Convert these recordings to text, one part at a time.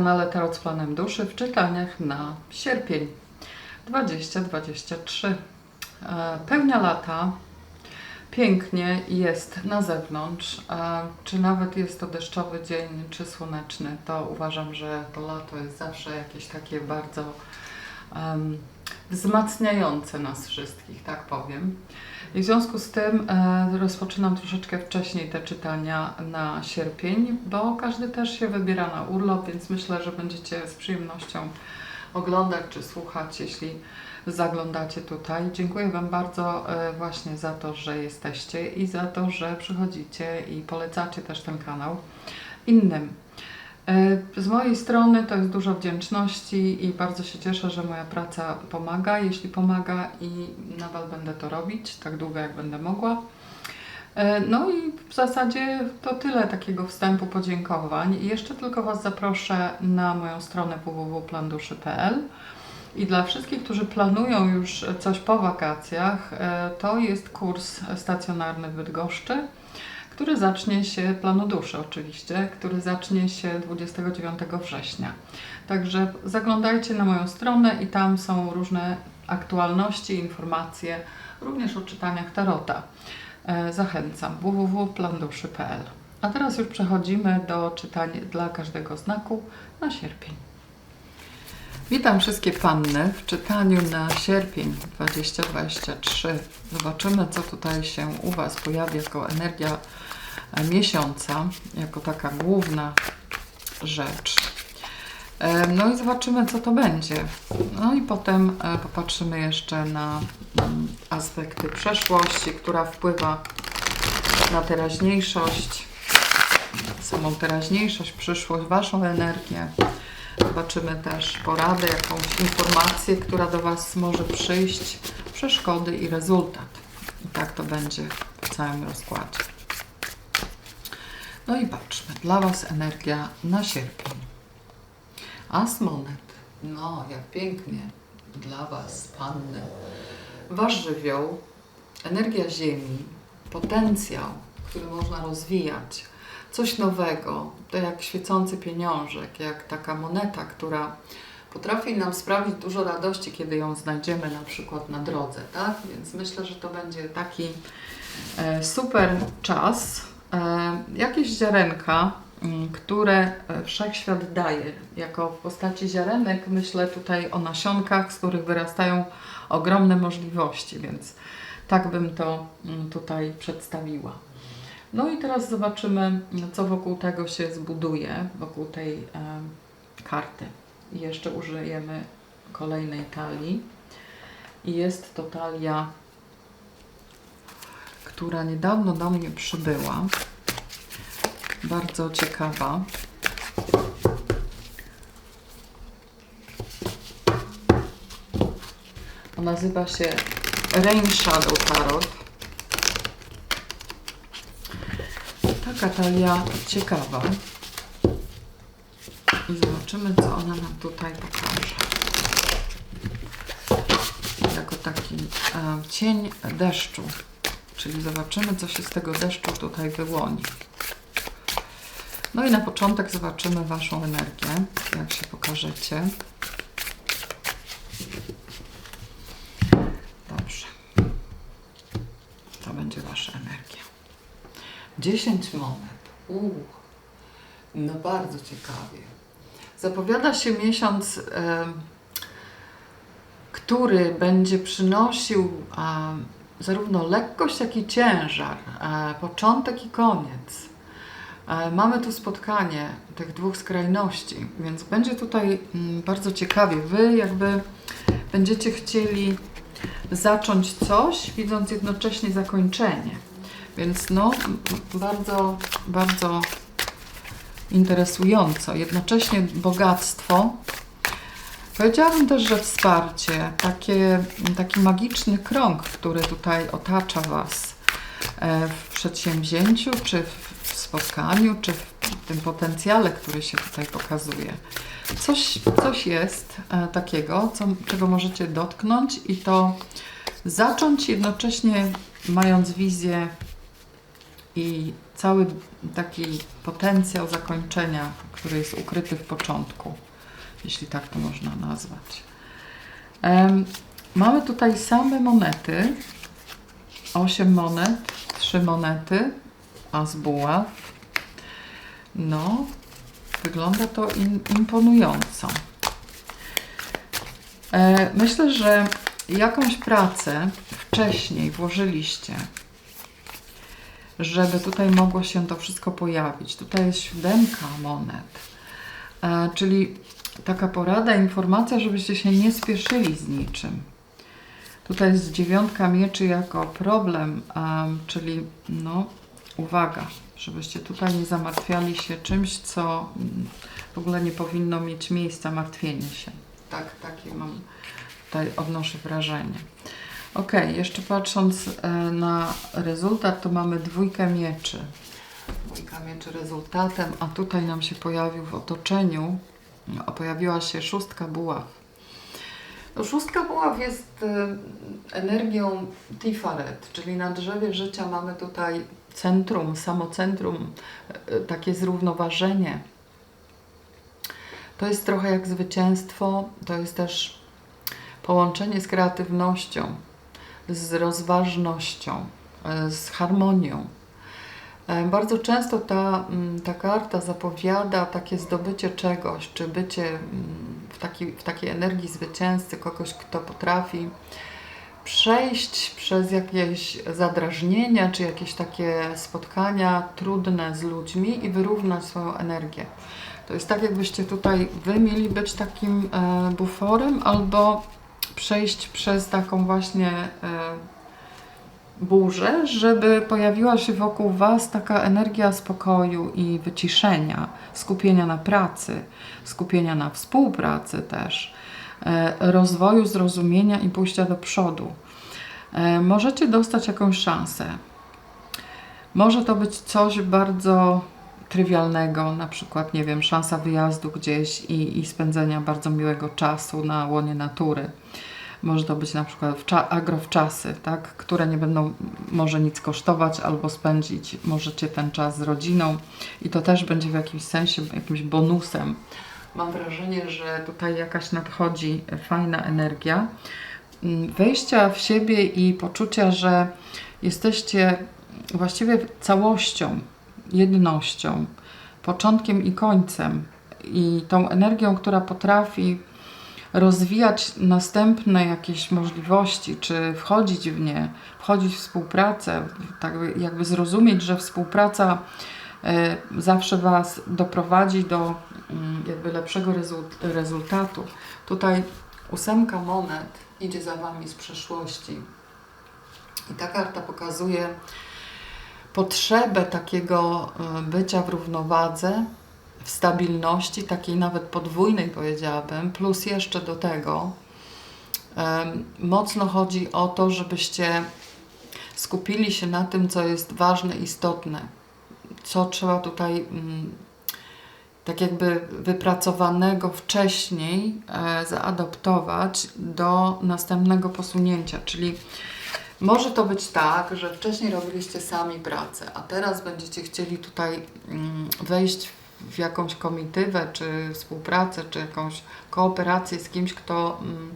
Kanale Tarot z Planem Duszy w czytaniach na sierpień 2023. E, Pełnia lata, pięknie jest na zewnątrz. E, Czy nawet jest to deszczowy dzień, czy słoneczny, to uważam, że to lato jest zawsze jakieś takie bardzo em, wzmacniające nas wszystkich, tak powiem. I w związku z tym e, rozpoczynam troszeczkę wcześniej te czytania na sierpień, bo każdy też się wybiera na urlop, więc myślę, że będziecie z przyjemnością oglądać czy słuchać, jeśli zaglądacie tutaj. Dziękuję Wam bardzo e, właśnie za to, że jesteście i za to, że przychodzicie i polecacie też ten kanał innym. E, Z mojej strony to jest dużo wdzięczności i bardzo się cieszę, że moja praca pomaga. Jeśli pomaga i nadal będę to robić tak długo, jak będę mogła. E, No i w zasadzie to tyle takiego wstępu podziękowań. I jeszcze tylko Was zaproszę na moją stronę www.planduszy.pl i dla wszystkich, którzy planują już coś po wakacjach, e, to jest kurs stacjonarny w Bydgoszczy który zacznie się, planu duszy oczywiście, który zacznie się 29 września. Także zaglądajcie na moją stronę i tam są różne aktualności, informacje, również o czytaniach Tarota. E, Zachęcam www.planduszy.pl. A teraz już przechodzimy do czytania dla każdego znaku na sierpień. Witam wszystkie panny w czytaniu na sierpień 2023. Zobaczymy, co tutaj się u Was pojawi jako energia miesiąca, jako taka główna rzecz. E, No i zobaczymy, co to będzie. No i potem e, popatrzymy jeszcze na mm, aspekty przeszłości, która wpływa na teraźniejszość, samą teraźniejszość, przyszłość, Waszą energię. Zobaczymy też poradę, jakąś informację, która do Was może przyjść, przeszkody i rezultat. I tak to będzie w całym rozkładzie. No i patrzmy, dla Was energia na sierpień. As monet. No, jak pięknie dla Was, panny. Wasz żywioł, energia Ziemi, potencjał, który można rozwijać, coś nowego, to jak świecący pieniążek, jak taka moneta, która potrafi nam sprawić dużo radości, kiedy ją znajdziemy na przykład na drodze, tak? Więc myślę, że to będzie taki e, super czas, jakieś ziarenka, m, które e, wszechświat daje, jako w postaci ziarenek, myślę tutaj o nasionkach, z których wyrastają ogromne możliwości, więc tak bym to mm, tutaj przedstawiła. No i teraz zobaczymy, co wokół tego się zbuduje, wokół tej e, karty. I jeszcze użyjemy kolejnej talii. I jest to talia, która niedawno do mnie przybyła. Bardzo ciekawa. Nazywa się Rain Shadow Tarot. Taka talia ciekawa. I zobaczymy, co ona nam tutaj pokaże. Jako taki e, cień deszczu. Czyli zobaczymy, co się z tego deszczu tutaj wyłoni. No i na początek zobaczymy Waszą energię, jak się pokażecie. Dobrze. To będzie Wasza energia. 10 monet. Uuu, no bardzo ciekawie. Zapowiada się miesiąc, który będzie przynosił em, zarówno lekkość, jak i ciężar, e, początek i koniec. E, Mamy tu spotkanie tych dwóch skrajności, więc będzie tutaj mm, bardzo ciekawie. Wy jakby będziecie chcieli zacząć coś, widząc jednocześnie zakończenie. Więc no, bardzo, bardzo interesująco. Jednocześnie bogactwo. Powiedziałabym też, że wsparcie, takie, taki magiczny krąg, który tutaj otacza Was e, w przedsięwzięciu, czy w spotkaniu, czy w tym potencjale, który się tutaj pokazuje. Coś, coś jest e, takiego, co, czego możecie dotknąć i to zacząć jednocześnie mając wizję i cały taki potencjał zakończenia, który jest ukryty w początku, jeśli tak to można nazwać. Mamy tutaj same monety. 8 monet, 3 monety, a z buław. No, wygląda to imponująco. E, myślę, że jakąś pracę wcześniej włożyliście, żeby tutaj mogło się to wszystko pojawić. Tutaj jest siódemka monet, e, czyli taka porada, informacja, żebyście się nie spieszyli z niczym. Tutaj jest dziewiątka mieczy jako problem, em, czyli no, uwaga, żebyście tutaj nie zamartwiali się czymś, co mm, w ogóle nie powinno mieć miejsca, martwienie się. Tak, takie mam tutaj odnoszę wrażenie. Ok, jeszcze patrząc e, na rezultat, to mamy dwójkę mieczy. Dwójka mieczy rezultatem, a tutaj nam się pojawił w otoczeniu, pojawiła się szóstka buław. No, szóstka buław jest e, energią Tifaret, czyli na drzewie życia mamy tutaj centrum, samocentrum, e, takie zrównoważenie. To jest trochę jak zwycięstwo, to jest też połączenie z kreatywnością, z rozważnością, z harmonią. E, Bardzo często ta, mm, ta karta zapowiada takie zdobycie czegoś, czy bycie mm, w, taki, w takiej energii zwycięzcy, kogoś, kto potrafi przejść przez jakieś zadrażnienia, czy jakieś takie spotkania trudne z ludźmi i wyrównać swoją energię. To jest tak, jakbyście tutaj wy mieli być takim e, buforem, albo przejść przez taką właśnie e, burzę, żeby pojawiła się wokół Was taka energia spokoju i wyciszenia, skupienia na pracy, skupienia na współpracy też, e, rozwoju, zrozumienia i pójścia do przodu. E, możecie dostać jakąś szansę. Może to być coś bardzo trywialnego, na przykład, nie wiem, szansa wyjazdu gdzieś i, i spędzenia bardzo miłego czasu na łonie natury. Może to być na przykład wcza- agrowczasy, tak, które nie będą może nic kosztować albo spędzić możecie ten czas z rodziną i to też będzie w jakimś sensie jakimś bonusem. Mam wrażenie, że tutaj jakaś nadchodzi fajna energia. Mm, wejścia w siebie i poczucia, że jesteście właściwie całością, jednością, początkiem i końcem. I tą energią, która potrafi rozwijać następne jakieś możliwości, czy wchodzić w nie, wchodzić w współpracę, tak jakby zrozumieć, że współpraca e, zawsze Was doprowadzi do mm, jakby lepszego rezult- rezultatu. Tutaj ósemka monet idzie za Wami z przeszłości. I ta karta pokazuje potrzebę takiego e, bycia w równowadze, w stabilności, takiej nawet podwójnej powiedziałabym, plus jeszcze do tego mocno chodzi o to, żebyście skupili się na tym, co jest ważne, istotne, co trzeba tutaj mm, tak jakby wypracowanego wcześniej e, zaadoptować do następnego posunięcia, czyli może to być tak, że wcześniej robiliście sami pracę, a teraz będziecie chcieli tutaj mm, wejść w jakąś komitywę, czy współpracę, czy jakąś kooperację z kimś, kto mm,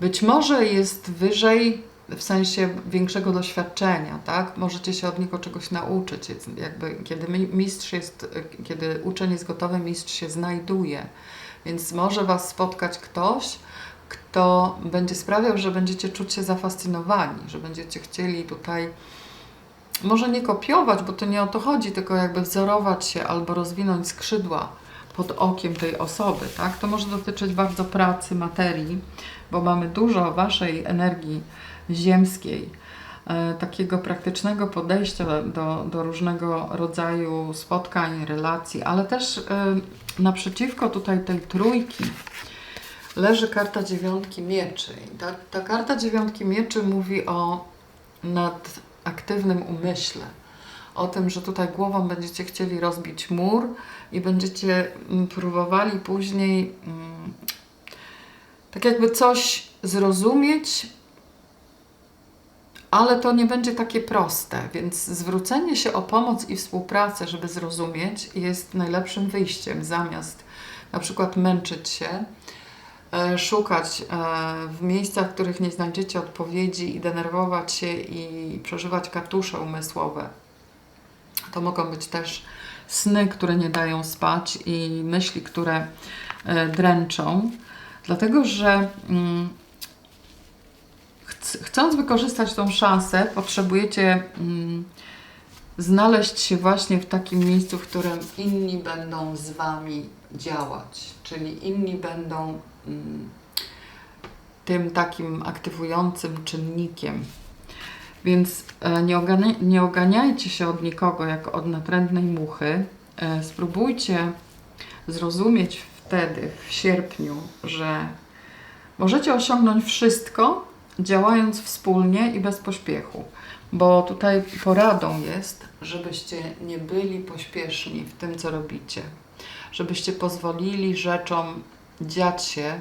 być może jest wyżej w sensie większego doświadczenia, tak? Możecie się od niego czegoś nauczyć. Jakby, kiedy mi- mistrz jest, kiedy uczeń jest gotowy, mistrz się znajduje. Więc może Was spotkać ktoś, kto będzie sprawiał, że będziecie czuć się zafascynowani, że będziecie chcieli tutaj może nie kopiować, bo to nie o to chodzi, tylko jakby wzorować się albo rozwinąć skrzydła pod okiem tej osoby, tak? To może dotyczyć bardzo pracy, materii, bo mamy dużo Waszej energii ziemskiej, e, takiego praktycznego podejścia do, do różnego rodzaju spotkań, relacji, ale też e, naprzeciwko tutaj tej trójki leży karta dziewiątki mieczy. Ta, ta karta dziewiątki mieczy mówi o nadaktywnym umyśle. O tym, że tutaj głową będziecie chcieli rozbić mur i będziecie mm, próbowali później mm, tak jakby coś zrozumieć, ale to nie będzie takie proste, więc zwrócenie się o pomoc i współpracę, żeby zrozumieć, jest najlepszym wyjściem zamiast na przykład męczyć się, szukać e, w miejscach, w których nie znajdziecie odpowiedzi i denerwować się i przeżywać katusze umysłowe. To mogą być też sny, które nie dają spać i myśli, które e, dręczą, dlatego że mm, chc- chcąc wykorzystać tą szansę, potrzebujecie mm, znaleźć się właśnie w takim miejscu, w którym inni będą z Wami działać, czyli inni będą tym takim aktywującym czynnikiem. Więc e, nie, ogania, nie oganiajcie się od nikogo jak od natrętnej muchy. E, spróbujcie zrozumieć wtedy, w sierpniu, że możecie osiągnąć wszystko, działając wspólnie i bez pośpiechu. Bo tutaj poradą jest, żebyście nie byli pośpieszni w tym, co robicie. Żebyście pozwolili rzeczom dziać się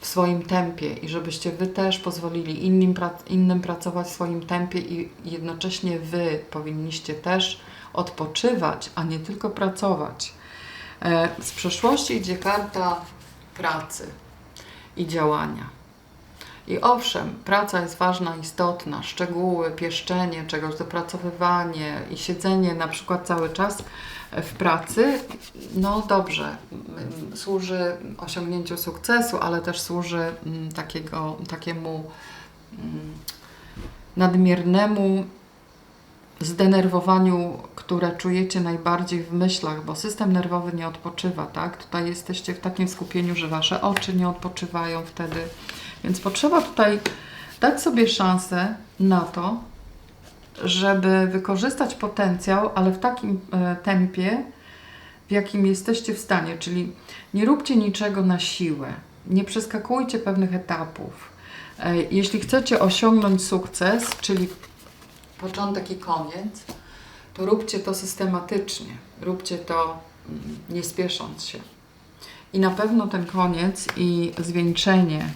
w swoim tempie i żebyście Wy też pozwolili innym, innym pracować w swoim tempie i jednocześnie Wy powinniście też odpoczywać, a nie tylko pracować. E, Z przeszłości idzie karta pracy i działania. I owszem, praca jest ważna, istotna, szczegóły, pieszczenie czegoś, dopracowywanie i siedzenie na przykład cały czas w pracy, no dobrze, mm, służy osiągnięciu sukcesu, ale też służy mm, takiego, takiemu mm, nadmiernemu zdenerwowaniu, które czujecie najbardziej w myślach, bo system nerwowy nie odpoczywa, tak? Tutaj jesteście w takim skupieniu, że wasze oczy nie odpoczywają wtedy, więc potrzeba tutaj dać sobie szansę na to, żeby wykorzystać potencjał, ale w takim e, tempie, w jakim jesteście w stanie, czyli nie róbcie niczego na siłę, nie przeskakujcie pewnych etapów. E, Jeśli chcecie osiągnąć sukces, czyli początek i koniec, to róbcie to systematycznie, róbcie to mm, nie spiesząc się. I na pewno ten koniec i zwieńczenie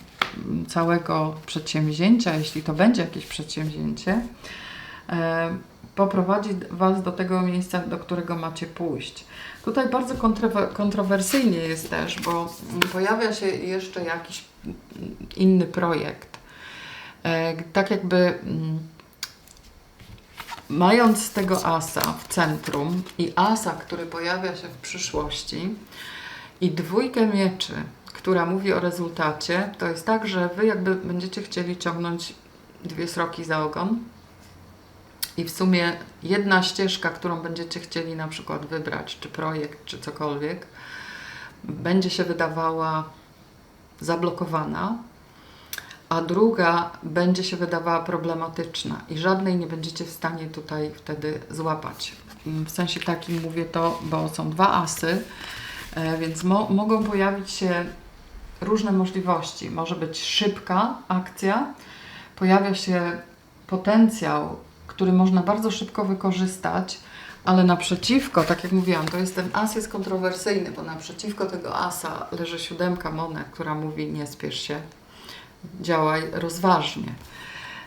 całego przedsięwzięcia, jeśli to będzie jakieś przedsięwzięcie, e, poprowadzi Was do tego miejsca, do którego macie pójść. Tutaj bardzo kontrower- kontrowersyjnie jest też, bo pojawia się jeszcze jakiś inny projekt. E, Tak jakby mm, mając tego asa w centrum i asa, który pojawia się w przyszłości i dwójkę mieczy, która mówi o rezultacie, to jest tak, że Wy jakby będziecie chcieli ciągnąć dwie sroki za ogon i w sumie jedna ścieżka, którą będziecie chcieli na przykład wybrać, czy projekt, czy cokolwiek, będzie się wydawała zablokowana, a druga będzie się wydawała problematyczna i żadnej nie będziecie w stanie tutaj wtedy złapać. W sensie takim mówię to, bo są dwa asy, e, więc mo- mogą pojawić się różne możliwości. Może być szybka akcja, pojawia się potencjał, który można bardzo szybko wykorzystać, ale naprzeciwko, tak jak mówiłam, to jest ten as jest kontrowersyjny, bo naprzeciwko tego asa leży siódemka monet, która mówi nie spiesz się, działaj rozważnie.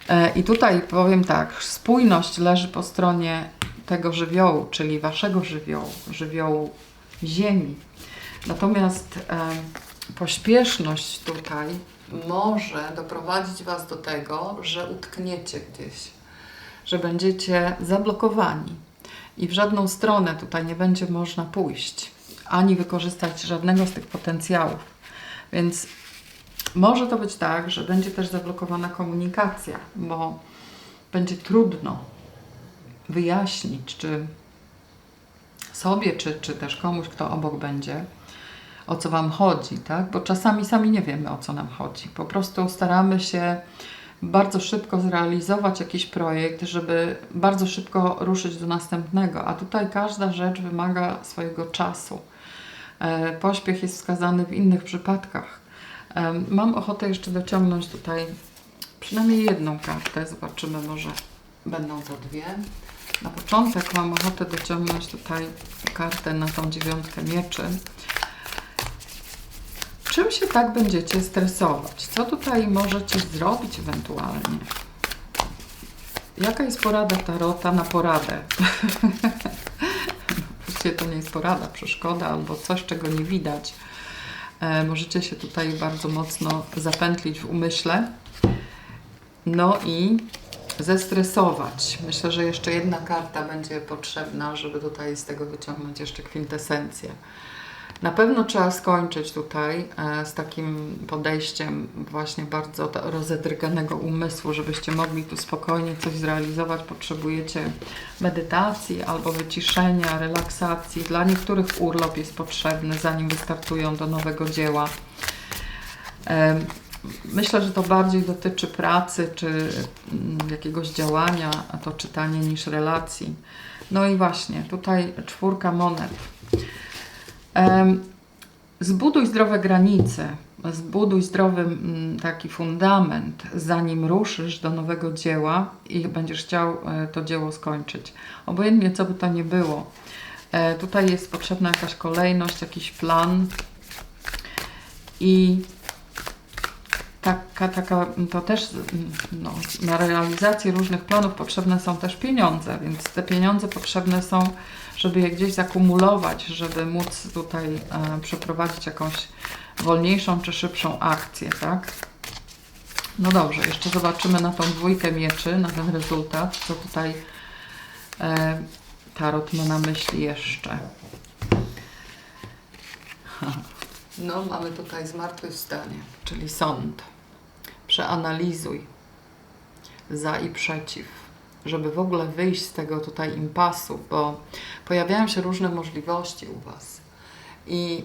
E, I tutaj powiem tak, spójność leży po stronie tego żywiołu, czyli waszego żywiołu, żywiołu ziemi. Natomiast pośpieszność tutaj może doprowadzić was do tego, że utkniecie gdzieś, że będziecie zablokowani i w żadną stronę tutaj nie będzie można pójść, ani wykorzystać żadnego z tych potencjałów. Więc może to być tak, że będzie też zablokowana komunikacja, bo będzie trudno wyjaśnić, czy sobie, czy, czy też komuś, kto obok będzie, o co Wam chodzi, tak? Bo czasami sami nie wiemy, o co nam chodzi. Po prostu staramy się bardzo szybko zrealizować jakiś projekt, żeby bardzo szybko ruszyć do następnego, a tutaj każda rzecz wymaga swojego czasu. E, Pośpiech jest wskazany w innych przypadkach. Em, Mam ochotę jeszcze dociągnąć tutaj przynajmniej jedną kartę. Zobaczymy, może będą to dwie. Na początek mam ochotę dociągnąć tutaj kartę na tą dziewiątkę mieczy. Czym się tak będziecie stresować? Co tutaj możecie zrobić ewentualnie? jaka jest porada Tarota na poradę? Właściwie to nie jest porada, przeszkoda albo coś, czego nie widać. E, możecie się tutaj bardzo mocno zapętlić w umyśle. No i zestresować. Myślę, że jeszcze jedna karta będzie potrzebna, żeby tutaj z tego wyciągnąć jeszcze kwintesencję. Na pewno trzeba skończyć tutaj e, z takim podejściem właśnie bardzo rozedrganego umysłu, żebyście mogli tu spokojnie coś zrealizować. Potrzebujecie medytacji albo wyciszenia, relaksacji. Dla niektórych urlop jest potrzebny, zanim wystartują do nowego dzieła. Myślę, że to bardziej dotyczy pracy czy mm, jakiegoś działania, a to czytanie niż relacji. No i właśnie, tutaj czwórka monet. Zbuduj zdrowe granice, zbuduj zdrowy mm, taki fundament, zanim ruszysz do nowego dzieła i będziesz chciał e, to dzieło skończyć. Obojętnie co by to nie było. E, Tutaj jest potrzebna jakaś kolejność, jakiś plan i taka, taka, to też mm, no, na realizację różnych planów potrzebne są też pieniądze, więc te pieniądze potrzebne są, żeby je gdzieś zakumulować, żeby móc tutaj e, przeprowadzić jakąś wolniejszą czy szybszą akcję, tak? No dobrze, jeszcze zobaczymy na tą dwójkę mieczy, na ten rezultat, co tutaj e, Tarot ma na myśli jeszcze. No, mamy tutaj zmartwychwstanie, czyli sąd. Przeanalizuj za i przeciw, żeby w ogóle wyjść z tego tutaj impasu, bo pojawiają się różne możliwości u Was. I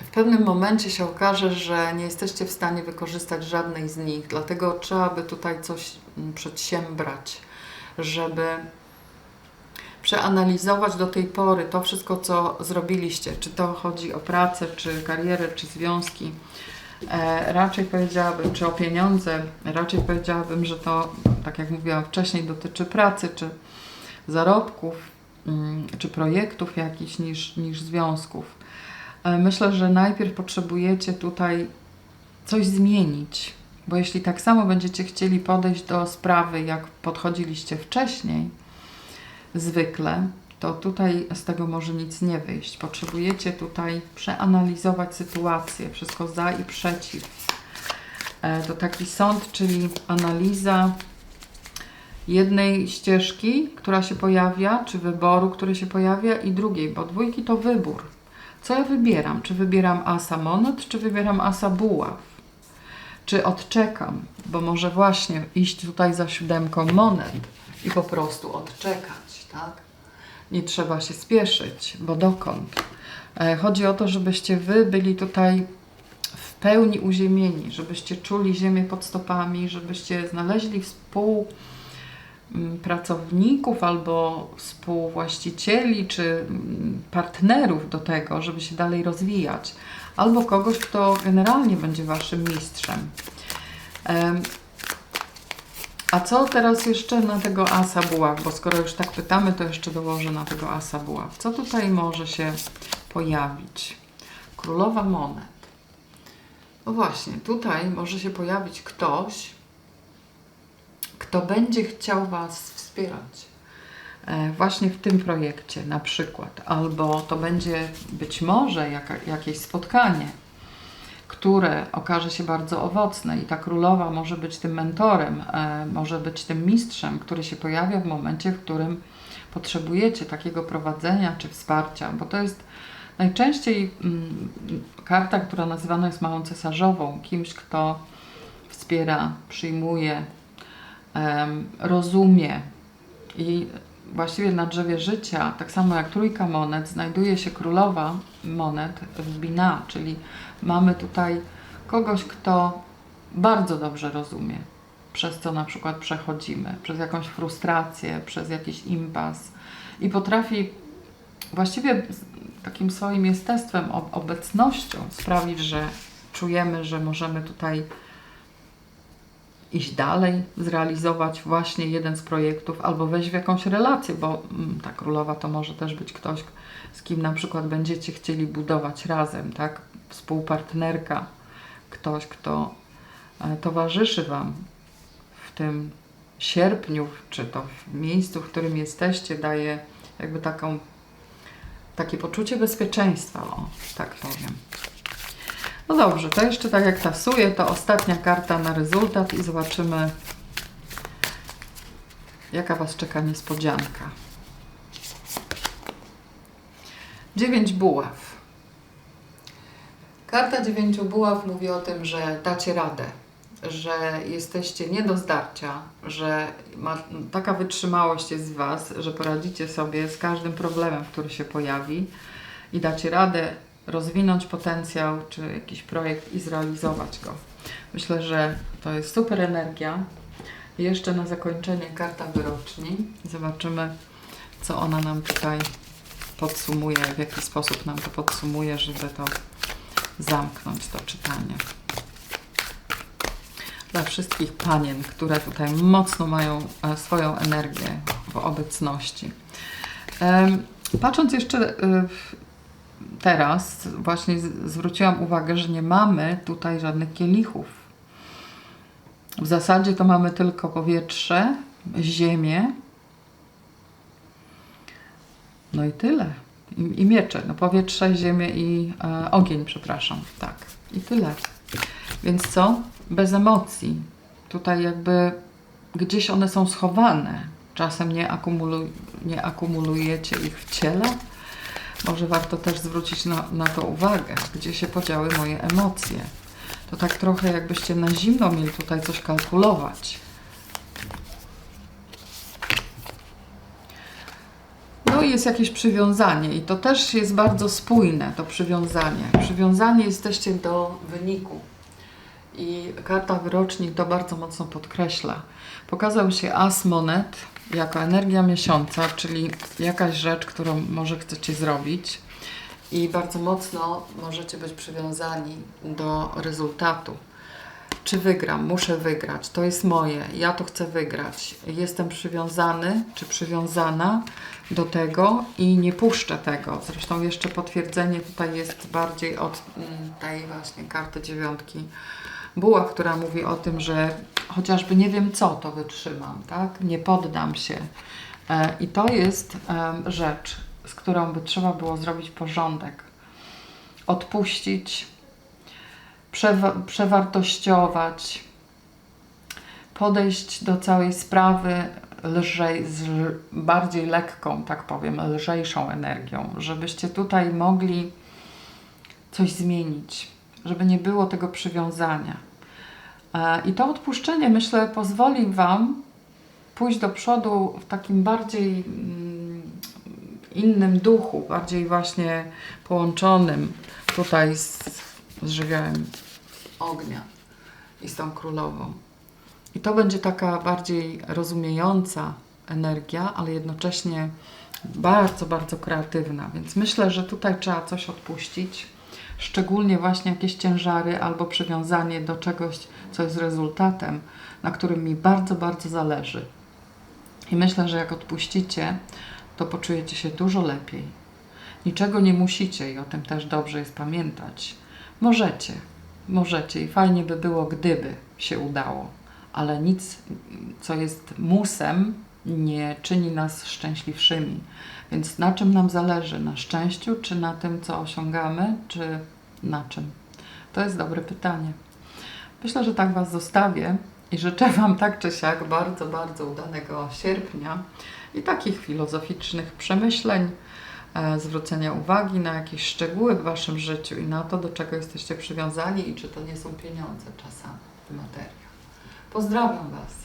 w pewnym momencie się okaże, że nie jesteście w stanie wykorzystać żadnej z nich, dlatego trzeba by tutaj coś mm, przedsiębrać, żeby przeanalizować do tej pory to wszystko, co zrobiliście, czy to chodzi o pracę, czy karierę, czy związki. E, raczej powiedziałabym, czy o pieniądze, raczej powiedziałabym, że to, tak jak mówiłam wcześniej, dotyczy pracy, czy zarobków, mm, czy projektów jakichś, niż, niż związków. E, myślę, że najpierw potrzebujecie tutaj coś zmienić, bo jeśli tak samo będziecie chcieli podejść do sprawy, jak podchodziliście wcześniej, zwykle, to tutaj z tego może nic nie wyjść. Potrzebujecie tutaj przeanalizować sytuację, wszystko za i przeciw. E, To taki sąd, czyli analiza jednej ścieżki, która się pojawia, czy wyboru, który się pojawia i drugiej, bo dwójki to wybór. Co ja wybieram? Czy wybieram asa monet, czy wybieram asa buław? Czy odczekam, bo może właśnie iść tutaj za siódemką monet i po prostu odczekać, tak? Nie trzeba się spieszyć, bo dokąd? E, Chodzi o to, żebyście wy byli tutaj w pełni uziemieni, żebyście czuli ziemię pod stopami, żebyście znaleźli współ mm, pracowników albo współwłaścicieli czy mm, partnerów do tego, żeby się dalej rozwijać, albo kogoś, kto generalnie będzie waszym mistrzem. A co teraz jeszcze na tego asa buław? Bo skoro już tak pytamy, to jeszcze dołożę na tego asa buław. Co tutaj może się pojawić? Królowa monet. No właśnie, tutaj może się pojawić ktoś, kto będzie chciał Was wspierać. E, Właśnie w tym projekcie na przykład, albo to będzie być może jaka, jakieś spotkanie, które okaże się bardzo owocne i ta królowa może być tym mentorem, e, może być tym mistrzem, który się pojawia w momencie, w którym potrzebujecie takiego prowadzenia czy wsparcia, bo to jest najczęściej mm, karta, która nazywana jest małą cesarzową, kimś, kto wspiera, przyjmuje, rozumie i właściwie na drzewie życia, tak samo jak trójka monet, znajduje się królowa monet w bina, czyli mamy tutaj kogoś, kto bardzo dobrze rozumie, przez co na przykład przechodzimy, przez jakąś frustrację, przez jakiś impas i potrafi właściwie takim swoim jestestwem, ob- obecnością sprawić, że czujemy, że możemy tutaj iść dalej, zrealizować właśnie jeden z projektów, albo wejść w jakąś relację, bo mm, ta królowa to może też być ktoś, z kim na przykład będziecie chcieli budować razem, tak? Współpartnerka, ktoś, kto e, towarzyszy Wam w tym sierpniu, czy to w miejscu, w którym jesteście, daje jakby taką, takie poczucie bezpieczeństwa, o, tak powiem. No dobrze, to jeszcze tak jak tasuję, to ostatnia karta na rezultat i zobaczymy, jaka Was czeka niespodzianka. Dziewięć buław. Karta dziewięciu buław mówi o tym, że dacie radę, że jesteście nie do zdarcia, że ma, taka wytrzymałość jest w Was, że poradzicie sobie z każdym problemem, który się pojawi i dacie radę rozwinąć potencjał czy jakiś projekt i zrealizować go. Myślę, że to jest super energia. Jeszcze na zakończenie karta wyroczni. Zobaczymy, co ona nam tutaj podsumuje, w jaki sposób nam to podsumuje, żeby to zamknąć to czytanie. Dla wszystkich panien, które tutaj mocno mają e, swoją energię w obecności. Patrząc jeszcze w- teraz, właśnie zwróciłam uwagę, że nie mamy tutaj żadnych kielichów. W zasadzie to mamy tylko powietrze, ziemię, no i tyle. I, i miecze. No powietrze, ziemię i e, ogień, przepraszam. Tak. I tyle. Więc co? Bez emocji. Tutaj jakby gdzieś one są schowane. Czasem nie, akumulu, nie akumulujecie ich w ciele. Może warto też zwrócić na, na to uwagę, gdzie się podziały moje emocje. To tak trochę jakbyście na zimno mieli tutaj coś kalkulować. No i jest jakieś przywiązanie i to też jest bardzo spójne, to przywiązanie. Przywiązanie jesteście do wyniku. I karta wyrocznik to bardzo mocno podkreśla. Pokazał się as monet jako energia miesiąca, czyli jakaś rzecz, którą może chcecie zrobić i bardzo mocno możecie być przywiązani do rezultatu. Czy wygram? Muszę wygrać. To jest moje. Ja to chcę wygrać. Jestem przywiązany czy przywiązana do tego i nie puszczę tego. Zresztą jeszcze potwierdzenie tutaj jest bardziej od mm, tej właśnie karty dziewiątki buław, która mówi o tym, że chociażby nie wiem co, to wytrzymam, tak? Nie poddam się. E, I to jest rzecz, z którą by trzeba było zrobić porządek. Odpuścić, przewa- przewartościować, podejść do całej sprawy lżej, z bardziej lekką, tak powiem, lżejszą energią, żebyście tutaj mogli coś zmienić, żeby nie było tego przywiązania. E, I to odpuszczenie, myślę, pozwoli Wam pójść do przodu w takim bardziej mm, innym duchu, bardziej właśnie połączonym tutaj z, z żywiołem ognia i z tą królową. I to będzie taka bardziej rozumiejąca energia, ale jednocześnie bardzo, bardzo kreatywna. Więc myślę, że tutaj trzeba coś odpuścić. Szczególnie właśnie jakieś ciężary albo przywiązanie do czegoś, co jest rezultatem, na którym mi bardzo, bardzo zależy. I myślę, że jak odpuścicie, to poczujecie się dużo lepiej. Niczego nie musicie i o tym też dobrze jest pamiętać. Możecie, możecie i fajnie by było, gdyby się udało, ale nic, co jest musem, nie czyni nas szczęśliwszymi. Więc na czym nam zależy? Na szczęściu, czy na tym, co osiągamy, czy na czym? To jest dobre pytanie. Myślę, że tak Was zostawię i życzę Wam tak czy siak bardzo, bardzo udanego sierpnia i takich filozoficznych przemyśleń, e, zwrócenia uwagi na jakieś szczegóły w Waszym życiu i na to, do czego jesteście przywiązani i czy to nie są pieniądze czasami, materia. Pozdrawiam Was.